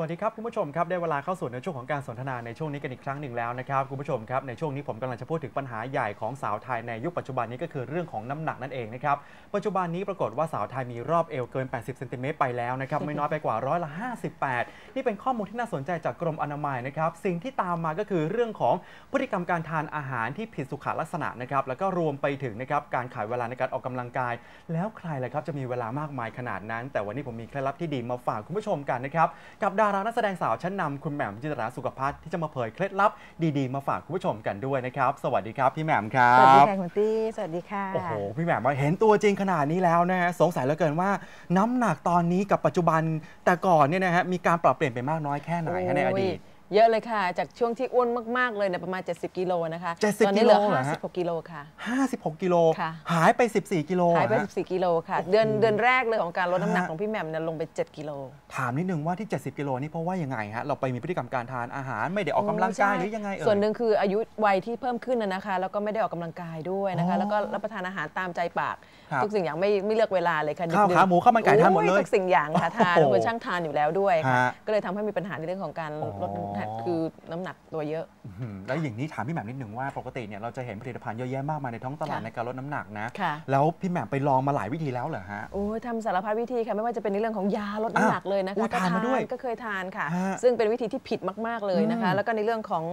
วัสดีครับคุณผู้ชมครับได้เวลาเข้าสู่ในช่วงของการสนทนาในช่วงนี้กันอีกครั้งหนึ่งแล้วนะครับคุณผู้ชมครับในช่วงนี้ผมกำลังจะพูดถึงปัญหาใหญ่ของสาวไทยในยุคปัจจุบันนี้ก็คือเรื่องของน้ำหนักนั่นเองนะครับปัจจุบันนี้ปรากฏว่าสาวไทยมีรอบเอวเกิน 80เซนติเมตรไปแล้วนะครับไม่น้อยไปกว่าร้อยละ58 นี่เป็นข้อมูลที่น่าสนใจจากกรมอนามัยนะครับสิ่งที่ตามมาก็คือเรื่องของพฤติกรรมการทานอาหารที่ผิดสุขลักษณะนะครับแล้วก็รวมไปถึงนะครับการขายเวลาในการออกกำลังกาย แล้วใครล่ะครับจะมีเวลามากมายขนาดนั้น แต่วันนี้ผมมีเคล็ดลับที่ดีมาฝากคุณผู้ชมกันนะครับกับดารานักแสดงสาวชั้นนำคุณแหม่มจิตราสุขภัทรที่จะมาเผยเคล็ดลับดีๆ มาฝากคุณผู้ชมกันด้วยนะครับ สวัสดีครับพี่แหม่มครับสวัสดีค่ะคุณตี้สวัสดีค่ะโอ้โหพี่แหม่มมาเห็นตัวจริงขนาดนี้แล้วนะฮะสงสัยเหลือเกินว่าน้ำหนักตอนนี้กับปัจจุบันแต่ก่อนเนี่ยนะฮะมีการปรับเปลี่ยนไปมากน้อยแค่ไหนฮะในอดีตโย เยอะเลยค่ะ จากช่วงที่อ้วนมากๆเลยเนี่ยประมาณ 70 กิโลนะคะ70ตอนนี้เหลือกิโลเหรอฮะ 56กิโลค่ะ 56 กิโล ค่ะ หายไป 14 กิโลหายไป ฮะ 14 กิโลค่ะโอ้โหเดือนเดือนแรกเลยของการลดน้ำหนักฮะของพี่แหม่มเนี่ยลงไป 7 กิโล ถามนิดนึงว่าที่ 70 กิโลนี่เพราะว่ายังไงฮะ เราไปมีพฤติกรรมการทานอาหารไม่ได้ออกกำลังกายหรือยังไงเอ่ย ส่วนหนึ่งคืออายุวัยที่เพิ่มขึ้นนะนะคะ แล้วก็ไม่ได้ออกกำลังกายด้วยนะอ๋คะ อแล้วก็รับประทานอาหารตามใจปาก ครับทุกสิ่งอย่างไม่ไม่เลือกเวลาเลยค่ะข้าวดึกๆขาหมูข้าวมันไก่ทานหมดเลยโอ้ทุกสิ่งอย่างค่ะทานโอ้โหเป็นช่างทานอยู่แล้วด้วยค่ะฮะก็เลยทำให้มีปัญหาในเรื่องของการลดอ๋อคือน้ำหนักตัวเยอะอื้อหือแล้วอย่างนี้ถามพี่แหม่มนิดหนึ่งว่าปกติเนี่ยเราจะเห็นผลิตภัณฑ์เยอะแยะมากมายในท้องตลาดค่ะในการลดน้ำหนักนะค่ะแล้วพี่แหม่มไปลองมาหลายวิธีแล้วเหรอฮะ โอ้ยทำสารพัดวิธีค่ะไม่ว่าจะเป็นในเรื่องของยาลดน้ำหนักเลยนะอุ๊คะยทานมาด้วยก็เคยทานค่ะฮะซึ่งเป็นวิธีที่ผิดมากๆเลยนะคะอืมแล้วก็ในเรื่องของ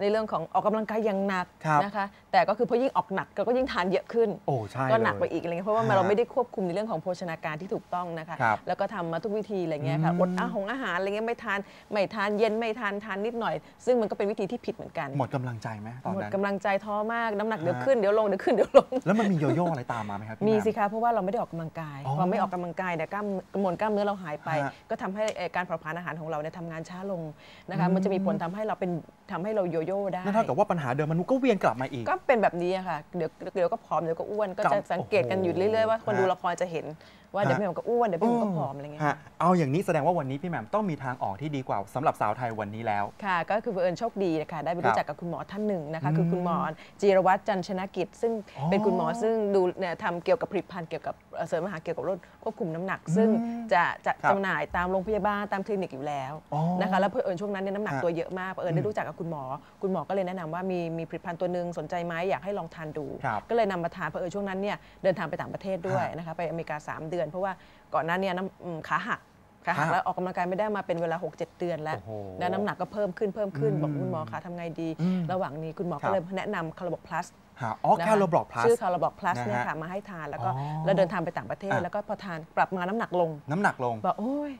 ในเรื่องของออกกำลังกายอย่างหนักครับนะคะ แต่ก็คือพอยิ่งออกหนักเราก็ยิ่งทานเยอะขึ้นโอ้ใช่ก็หนักเลยไปอีกอะไรเงี้ยเพราะว่าฮะเราไม่ได้ควบคุมในเรื่องของโภชนาการที่ถูกต้องนะคะครับแล้วก็ทำมาทุกวิธีอะไรเงี้ยค่ะอืมอดอาหงอาหารอะไรเงี้ยไม่ทานไม่ทานเย็นไม่ทานทานนิดหน่อย ซึ่งมันก็เป็นวิธีที่ผิดเหมือนกัน หมดกำลังใจไหมตอนหมดนั้น กำลังใจท้อมากน้ำหนักเดี๋ยวฮะขึ้นเดี๋ยวลงเดี๋ยวขึ้นเดี๋ยวลง แล้วมันมีโยโย่อะไรตามมาไหมครับพี่มีแหม่สิคะเพราะว่าเราไม่ได้ออกกำลังกายอ๋อพอไม่ออกกำลังกายเนี่ยกล้ามมวลกล้ามเนื้อเราหายไป ฮะก็ทำให้เอ่อการเผาผลาญอาหารของเราเนี่ยทำงานช้าลงนะคะอืมมันจะมีผลทำให้เราเป็นทำให้เราโยโย่ได้ นั่นเท่ากับว่าปัญหาเดิมมันก็เวียนกลับมาอีก ก็เป็นแบบนี้อะค่ะเดี๋ยวเดี๋ยวก็ผอมเดี๋ยวก็อ้วนก็กลัจะบสังเกตกันอยู่เรื่อยๆว่าคนฮะดูละครจะเห็น ว่าเดี๋ยวพี่แหม่มก็อ้วนเดี๋ยวพี่แหม่มก็ผอมอะไรเงี้ยฮะเอาอย่างนี้แสดงว่าวันนี้พี่แหม่มต้องมีทางออกที่ดีกว่าสำหรับสาวไทยวันนี้แล้ว ค่ะ ก็คือเผอิญโชคดีนะคะได้ไปครับรู้จักกับคุณหมอท่านหนึ่งนะคะอืมคือคุณหมอจีรวัตรจันทร์ชนะกิจ ซึ่งอ๋อเป็นคุณหมอซึ่งดูเนี่ยทำเกี่ยวกับผลิตภัณฑ์เกี่ยวกับเอ่อเสริมอาหารเกี่ยวกับโรคควบคุมน้ำหนัก ซึ่งอืมจะจะครับจำหน่ายตามโรงพยาบาลตามคลินิกอยู่แล้วอ๋อนะคะแล้วเผอิญช่วงนั้นเนี่ยน้ำหนักฮะตัวเยอะมากเผอิญอืได้มรู้จักกับคุณหมอ คุณหมอก็เลยแนะนำว่ามีมีผลิตภัณฑ์ตัวหนึ่งสนใจไหมอยากให้ลองทานดูครับก็เลยนำมาทานเผอิญช่วงนั้นเนี่ยเดินทางไปต่างประเทศด้วยฮะนะคะไปอเมริกา 3 เดือนเพราะว่าก่อนหน้าเนี้น้ำอืมขาหักขาหักขาหักแล้วออกกำลังกายไม่ได้มาเป็นเวลา 6-7 เดือนแล้วโอ้โหแล้วน้ำหนักก็เพิ่มขึ้นเพิ่มขึ้นอืมบอกคุณหมอคะทำไงดีอืมระหว่างนี้คุณหมอครัก็บเลยแนะนำคาร์บ o พลัสฮะอ๋อแคลโรบล็อกพลัสชื่อคาร์บ o พลัสนะฮะเนี่ยค่ะมาให้ทานแล้วก็อ๋อแล้วเดินทางไปต่างประเทศอะแล้วก็พอทานปรับมาน้ำหนักลง น้ำหนักลงบอกโอ้ย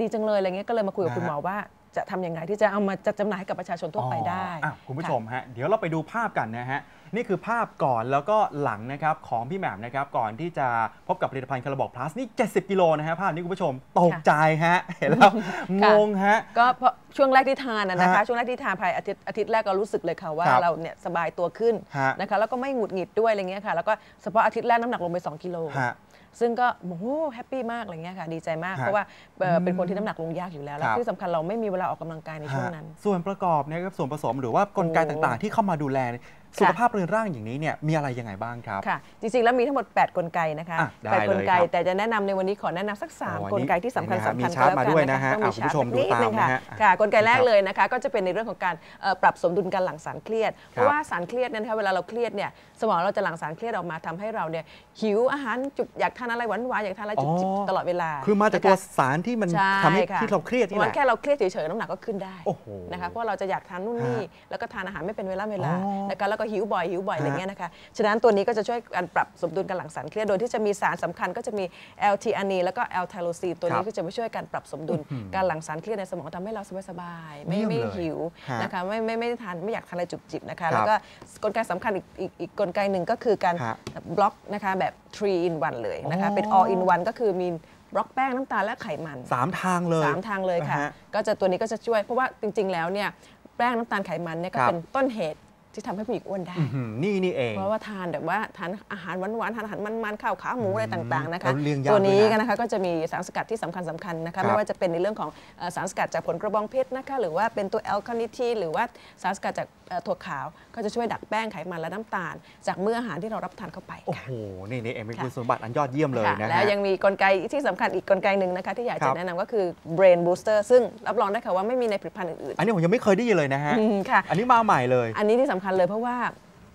ดีจังเลยอะไรเงี้ยก็เลยมาคุยกับนะฮะคุณหมอว่า จะทำยังไงที่จะเอามาจัดจำหน่ายให้กับประชาชนทั่วไปได้อ๋ออะคุณผู้ชมฮะเดี๋ยวเราไปดูภาพกันนะฮะนี่คือภาพก่อนแล้วก็หลังนะครับของพี่แหม่มนะครับก่อนที่จะพบกับผลิตภัณฑ์คาราบอกพลัสนี่ 70 กิโลนะฮะภาพนี้คุณผู้ชมตกใจฮะเห็นแล้วงค่ะงฮะก็เพราะช่วงแรกที่ทานนะนะคะฮะช่วงแรกที่ทานภายอาทิตย์อาทิตย์แรกก็รู้สึกเลยค่ะว่าครับเราเนี่ยสบายตัวขึ้นฮะนะคะแล้วก็ไม่หงุดหงิดด้วยอะไรเงี้ยค่ะแล้วก็เฉพาะอาทิตย์แรกน้ำหนักลงไป 2 กิโลฮะ ซึ่งก็โอ้โหแฮปปี้มากอะไรเงี้ยค่ะดีใจมากฮะเพราะว่าเอ่ออมเป็นคนที่น้ำหนักลงยากอยู่แล้วแล้ควรับที่สำคัญเราไม่มีเวลาออกกำลังกายในช่วงนั้นฮะส่วนประกอบเนะครับส่วนผสมหรือว่ากลไกโอ้ต่างๆ ที่เข้ามาดูแล สุขภาพเรือนร่างอย่างนี้เนี่ยมีอะไรยังไงบ้างครับ ค่ะ จริงๆ แล้วมีทั้งหมด 8 กลไกนะคะอะได้แปดกลไกเลยครับแต่จะแนะนำในวันนี้ขอแนะนำสักอ๋อ3กลไกที่สำคัญนี่นะฮะสำมีคัญชาร์ตมาด้วยนะฮะต้องอะมีคุณผู้ชมชาร์ตสักนิดูตามนึงค่ะนะฮะค่ะ กลไกแรกครับเลยนะคะ ก็จะเป็นในเรื่องของการเอ่อปรับสมดุลการหลั่งสารเครียด เพราะว่าสารเครียดเนี่ยนะคะเวลาเราเครียดเนี่ยสมองเราจะหลั่งสารเครียดออกมาทำให้เราเนี่ยหิวอาหารจุบอยากทานอะไรหวานๆอยากทานอะไรจุบจิบอ๋อตลอดเวลา คือมาจากนะะตัวสารที่มันใช่ทำให้ค่ะที่เราเครียดนี่แหวันละแค่เราเครียดเฉยๆน้ำหนักก็ขึ้นได้โอ้โหนะคะเพราะเราจะอยากทานนู่นนี่ฮะแล้วก็ทานอาหารไม่เป็นเวลาเวลาอ๋อนะคะแล้วก็หิวบ่อยหิวบ่อยฮะอะไรเงี้ยนะคะฉะนั้นตัวนี้ก็จะช่วยการปรับสมดุลการหลั่งสารเครียดโดยที่จะมีสารสำคัญก็จะมี L-T อันีแล้วก็ L ไทโรซีนตัวครันี้บก็จะมาช่วยการปรับสมดุลอื้อหือการหลั่งสารเครียดในสมองทำให้เราสบายๆไม่เยี่ยมไม่เลยหิวฮะนะคะไม่ไม่ไม่ได้ทานไม่อยากทานอะไรจุบจิบนะครัคะบแล้วก็กลไกสำคัญอีกอีกอีกกลไกหนึ่งก็คือการฮะบล็อกนะคะแบบ3 in 1เลยนะคะอ๋อเป็น all in one ก็คือมีบล็อกแป้งน้ำตาลและไขมันสามทางเลยสามทางเลยค่ะนฮก็จะตัวนี้ก็จะช่วยเพราะว่าจริง ๆ แล้วเนี่ยแป้งน้ำตาลไขมันเนี่ยก็ครับเป็นต้นเหตุ ที่ทำให้ผู้หญิงอ้วนได้อื้อหือนี่นี่เอง เพราะว่าทานแบบว่าทานอาหารหวานๆทานอาหารมันๆข้าวขาหมูอะไรต่างๆนะคะแล้วเลี่ยงยากตัวนี้ด้วยนะนะคะก็จะมีสารสกัดที่สำคัญสคัญๆนะครัคะบไม่ว่าจะเป็นในเรื่องของเอ่อสารสกัดจากผลกระบองเพชรนะคะหรือว่าเป็นตัวแอลคาเนิทีนหรือว่าสารสกัดจากเอ่อถั่วขาว ก็จะช่วยดักแป้งไขมันและน้ำตาล จากมื้ออาหารที่เรารับประทานเข้าไปโอ้ค่ะโหนี่นี่เองเป็นค่ะคุณสมบัติอันยอดเยี่ยมเลยค่ะนะฮะแล้วยังมีกลไกที่สำคัญอีกกลไกหนึ่งนะคะที่อยากครัจะบแนะนำก็คือ brain booster ซึ่งรับรองได้ค่ะว่าไม่มีในผลิตภัณฑ์อื่นอันนี้ผมยังไม่เคยได้ยินเลยนะฮะๆอืมค่ะอันนี้มาใหม่เลย อันนี้ที่สำคัญเลยเพราะว่า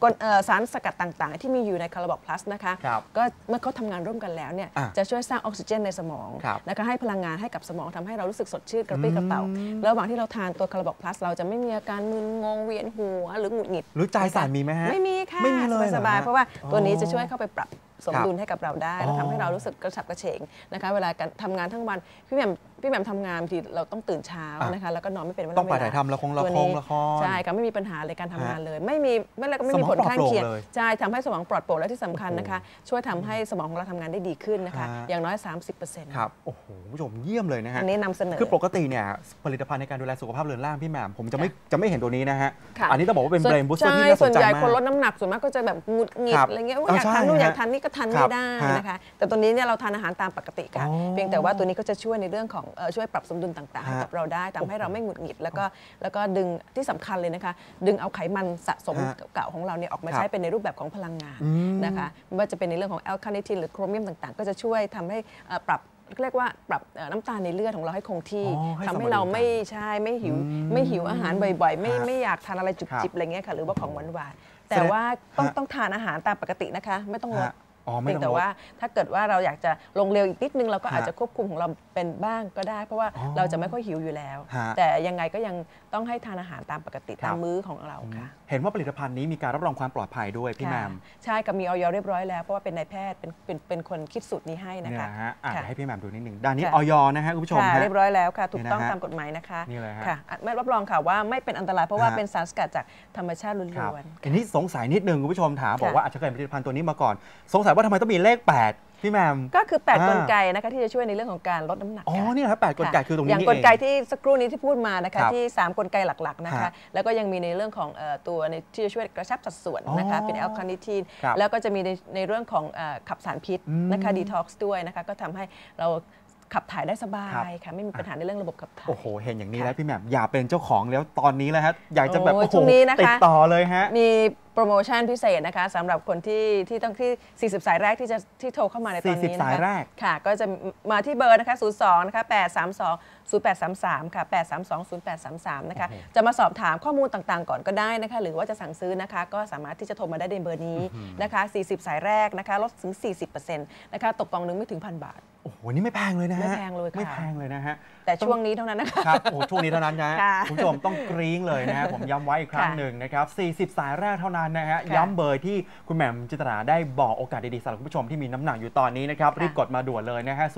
กลเอ่อสารสกัดต่างๆ ที่มีอยู่ในคาราบอกพลัสนะคะครับก็เมื่อเขาทำงานร่วมกันแล้วเนี่ยอะจะช่วยสร้างออกซิเจนในสมองครับนะคะให้พลังงานให้กับสมองทำให้เรารู้สึกสดชื่นกระปรี้กระเป๋าอืมระหว่างที่เราทานตัวคาราบอกพลัสเราจะไม่มีอาการมึนงงเวียนหัวหรือหงุดหงิดหรือใจสั่นมีไหมฮะไม่มีค่ะไม่มีเลยเหรอสบายฮะๆเพราะว่าตัวนี้อ๋อจะช่วยเข้าไปปรับ สมครับดุลให้กับเราได้อ๋อแล้วทำให้เรารู้สึกกระฉับกระเฉงนะคะเวลาการทำงานทั้งวันพี่แหม่มพี่แหม่มทำงานบางทีเราต้องตื่นเช้าอะนะคะแล้วก็นอนไม่เป็นเวลาต้องไปเวลถ่ายทำละครละตัวครนี้ละครใช่ค่ะไม่มีปัญหาเลยการทำงานเลย ไม่มีไม่แล้วก็ไม่มีสมองผลข้างเคียงปลอดโปร่งเลยใช่ทำให้สมองปลอดโปร่งและที่สำคัญโอ้โหนะคะ ช่วยทำให้สมองของเราทำงานได้ดีขึ้นนะคะฮะอย่างน้อย 30%ครับโอ้โหคุณผู้ชมเยี่ยมเลยนะฮะอันนี้นำเสนอคือปกติเนี่ยผลิตภัณฑ์ในการดูแลสุขภาพเรือนร่างพี่แหม่มผมจะไม่จะไม่เห็นตัวนี้นะฮะค่ะอันนี้ต้องบอกว่าเป็นส่วเบรนบูสเตอร์ใช่ที่น่าสส่วนนใจใหญ่มาคนลกดน้ำหนักส่วนมากก็จะแบบหงุดหงิดครับอะไรเงี้ยอุ๊ยเอออยากทานใช่นู่นฮะอยากทานนี่ก็ทานครัไม่บได้ฮะนะคะแต่ตัวนี้เนี่ยเราทานอาหารตามปกติค่ะอ๋อเพียงแต่ว่าตัวนี้ก็จะช่วยในเรื่องของเอ่อช่วยปรับสมดุลต่างๆให้ฮะกับเราได้ทำให้เราไม่หงุดหงิด แล้วก็แล้วก็ดึงที่สำคัญเลยนะคะ ดึงเอาไขมันสะสมฮะเก่าๆของเราเนี่ยออกมาครับใช้เป็นในรูปแบบของพลังงานอืมนะคะไม่ว่าจะเป็นในเรื่องของแอลคาเนทินหรือโครเมียมต่างๆ ก็จะช่วยทำให้เอ่อปรับเรียกว่าปรับเอ่อน้ำตาลในเลือดของเราให้คงที่อ๋อให้ทำสมให้ดุลเรากันไม่ใช่ไม่หิวอืมไม่หิวอาหารบ่อยๆ ไม่ฮะไม่อยากทานอะไรจุบครับจิบอะไรเงี้ยค่ะหรือว่าของหวานๆแต่แสดงว่าต้องฮะต้องทานอาหารตามปกตินะคะ ไม่ต้องลดฮะอ๋อไม่ เพียต้องงแต่ลดว่าถ้าเกิดว่าเราอยากจะลงเร็วอีกนิดนึงเราก็ฮะอาจจะควบคุมของเราเป็นบ้างก็ได้ เพราะว่าอ๋อเราจะไม่ค่อยหิวอยู่แล้วฮะแต่ยังไงก็ยังต้องให้ทานอาหารตามปกติครับตามมื้อของเราค่ะ เห็นว่าผลิตภัณฑ์นี้มีการรับรองความปลอดภัยด้วยพี่แหม่มค่ะใช่กับมีออยเรียบร้อยแล้วเพราะว่าเป็นนายแพทย์เป็นเป็นเป็นคนคิดสูตรนี้ให้นะเนี่ยคะนะฮะอะค่ะเดี๋ยวให้พี่แหม่มดูนิดหนึ่งด้านนี้ค่ะออยนะฮะคุณผู้ชมค่ะฮะเรียบร้อยแล้วค่ะถูกต้องนี่นะฮะตามกฎหมายนะคะนี่เลยฮะค่ะอะไม่รับรองค่ะว่าไม่เป็นอันตรายเพราะว่าฮะเป็นสารสกัดจากธรรมชาติล้ครับวนอันนี้สงสัยนิดนึงคุณผู้ชมถามบอกค่ะว่าอาจจะเคยเห็นผลิตภัณฑ์ตัวนี้มาก่อน สงสัยว่าทำไมต้องมีเลข 8 พี่แหม่มๆก็คือ8อ่ากลไกนะคะที่จะช่วยในเรื่องของการลดน้ำหนักอ๋อค่ะนี่นะครับแปดกลไกคือตรงนี้อย่างนี่กเอลงไกที่สักครู่นี้ที่พูดมานะคะครับที่ 3 กลไกหลักๆนะคะฮะแล้วก็ยังมีในเรื่องของเอ่อตัวในที่จะช่วยกระชับสัดส่วนนะคะอ๋อเป็นแอลคาเนิทีนครับแล้วก็จะมีในในเรื่องของเอ่อขับสารพิษอืมนะคะดีท็อกซ์ด้วยนะคะก็ทำให้เราขับถ่ายได้สบาครับยค่ะไม่มีปัญหาในเรื่องระบบขับถ่ายโอ้โหเห็นอย่างนี้ค่ะแล้วพี่แหม่มอย่าเป็นเจ้าของแล้วตอนนี้แล้วฮะอยากจะแบบโอ้ยโอ้โหช่วงนี้นะคะติดต่อเลยฮะมีโปรโมชั่นพิเศษนะคะสำหรับคนที่ที่ต้องที่ 40 สายแรกที่จะที่โทรเข้ามาในตอนนี้40นะคะสายแรก ค่ะ ก็จะมาที่เบอร์นะคะ 02 นะคะ 832 0833 ค่ะ 832 0833 นะคะโอ้โหจะมาสอบถามข้อมูลต่างๆ ก่อนก็ได้นะคะ หรือว่าจะสั่งซื้อนะคะ ก็สามารถที่จะโทรมาได้ในเบอร์นี้นะคะ 40 สายแรกนะคะลดถึง 40%นะคะ ตกกล่องหนึงไม่ถึงพันบาท โอ้โห นี่ไม่แพงเลยนะฮะ ไม่แพงเลยค่ะ ไม่แพงเลยนะฮะ แต่ช่วงนี้เท่านั้นนะคะ ครับ โอ้โหช่วงนี้เท่านั้นนะฮะค่ะ คุณผู้ชมต้องกรี๊งเลยนะฮะผมย้ำไว้อีกครั้งค่ะ หนึ่งนะครับ 40 สายแรกเท่านั้นนะฮะค่ะย้ำเบอร์ที่คุณแหม่มจิตราได้บอกโอกาสดีๆสำหรับคุณผู้ชมที่มีน้ำหนักอยู่ตอนนี้นะครับค่ะรีบกดมาด่วนเลยนะฮะ 02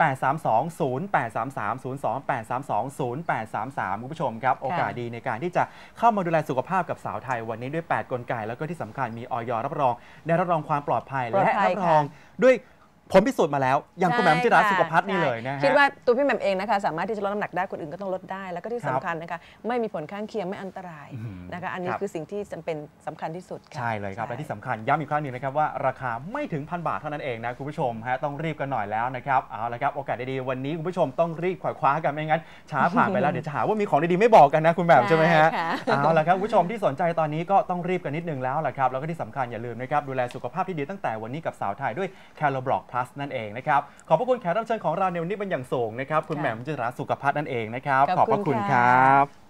832 0833 02 832 0833 คุณผู้ชมครับ โอกาสดีในการที่จะเข้ามาดูแลสุขภาพกับสาวไทยวันนี้ด้วย 8 กลไก แล้วก็ที่สำคัญมีออยรับรอง ได้รับรองความปลอดภัยปลอดและภัยรับรองด้วย ผลพิสูจน์มาแล้ว อย่างคุณแหม่มจิตราใช่สุขภัทรนี่ใช่เลยนะฮะ คิดว่าตัวพี่แหม่มเองนะคะสามารถที่จะลดน้ำหนักได้คนอื่นก็ต้องลดได้ แล้วก็ที่ครับสำคัญนะคะไม่มีผลข้างเคียงไม่อันตรายอื้อหือนะคะ อันนี้ครับ คือสิ่งที่จำเป็นสำคัญที่สุดค่ะ ใช่เลยครับ และที่สำคัญย้ำอีกครั้งหนึ่งนะครับว่าราคาไม่ถึงพันบาทเท่านั้นเองนะคุณผู้ชมฮะต้องรีบกันหน่อยแล้วนะครับเอาละครับโอกาสดีๆวันนี้คุณผู้ชมต้องรีบขวายคว้ากันไม่งั้นช้าผ่านไปแล้วเดี๋ยวจะหาว่ามีของดีๆไม่บอกกันนะคุณแบบใช่ไหมฮะใช่ค่ะ เอาละครับคุณผู้ชมที่สนใจตอนนี้ก็ต้องรีบกันนิดนึงแล้วละครับแล้วก็ที่สำคัญอย่าลืมนะครับดูแลสุขภาพที่ดีตั้งแต่วันนี้กับสาวไทยด้วย c a l o b l o c Plus นั่นเองนะครับ ขอบพระคุณแขกรับเชิญของเราในวันนี้เป็นอย่างสูงนะครับ คุณค่ะแหม่มจิตราสุขภัทรนั่นเองนะครับ ขอบขอบพระคุคุณณคค่ะรับ